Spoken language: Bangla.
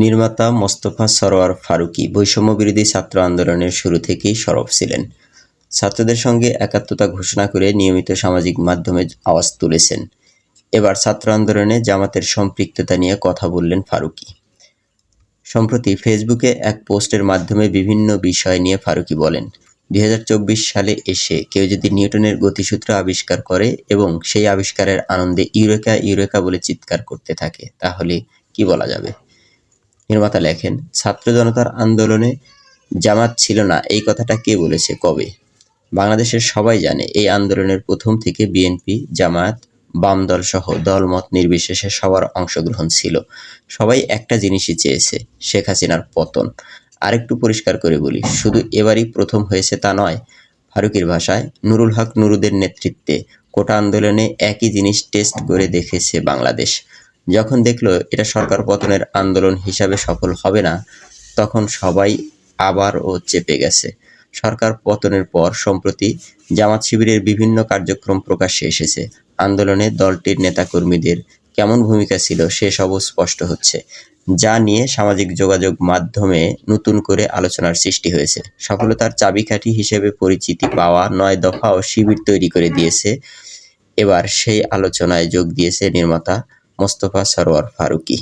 নির্মাতা মোস্তফা সরোয়ার ফারুকী বৈষম্যবিরোধী ছাত্র আন্দোলনের শুরু থেকেই সরব ছিলেন। ছাত্রদের সঙ্গে একাত্মতা ঘোষণা করে নিয়মিত সামাজিক মাধ্যমে আওয়াজ তুলেছেন। এবার ছাত্র আন্দোলনে জামাতের সম্পৃক্ততা নিয়ে কথা বললেন ফারুকী। সম্প্রতি ফেসবুকে এক পোস্টের মাধ্যমে বিভিন্ন বিষয় নিয়ে ফারুকী বলেন, দুই হাজার চব্বিশ সালে এসে কেউ যদি নিউটনের গতিসূত্র আবিষ্কার করে এবং সেই আবিষ্কারের আনন্দে ইউরেকা ইউরেকা বলে চিৎকার করতে থাকে, তাহলে কি বলা যাবে? নির্মাতা লেখেন, ছাত্র জনতার আন্দোলনে জামাত ছিল না, এই কথাটা কে বলেছে, কবে? বাংলাদেশের সবাই জানে, এই আন্দোলনের প্রথম থেকে বিএনপি জামায়াত বাম দল সহ দলমত নির্বিশেষে সবার অংশগ্রহণ ছিল। সবাই একটা জিনিসই চেয়েছে, শেখ হাসিনার পতন। আরেকটু পরিষ্কার করে বলি, শুধু এবারই প্রথম হয়েছে তা নয়, ফারুকের ভাষায় নুরুল হক নুরুদের নেতৃত্বে কোটা আন্দোলনে একই জিনিস টেস্ট করে দেখেছে বাংলাদেশ। যখন দেখল এটা সরকার পতনের আন্দোলন হিসাবে সফল হবে না, তখন সবাই আবারও চেপে গেছে। সরকার পতনের পর সম্প্রতি জামাত শিবিরের বিভিন্ন কার্যক্রম প্রকাশ্যে এসেছে। আন্দোলনে দলটির নেতাকর্মীদের কেমন ভূমিকা ছিল সেসবও স্পষ্ট হচ্ছে। যা নিয়ে সামাজিক যোগাযোগ মাধ্যমে নতুন করে আলোচনার সৃষ্টি হয়েছে। সফলতার চাবিকাঠি হিসেবে পরিচিতি পাওয়া নয় দফা ও শিবির তৈরি করে দিয়েছে। এবার সেই আলোচনায় যোগ দিয়েছে নির্মাতা মোস্তফা সরোয়ার ফারুকী।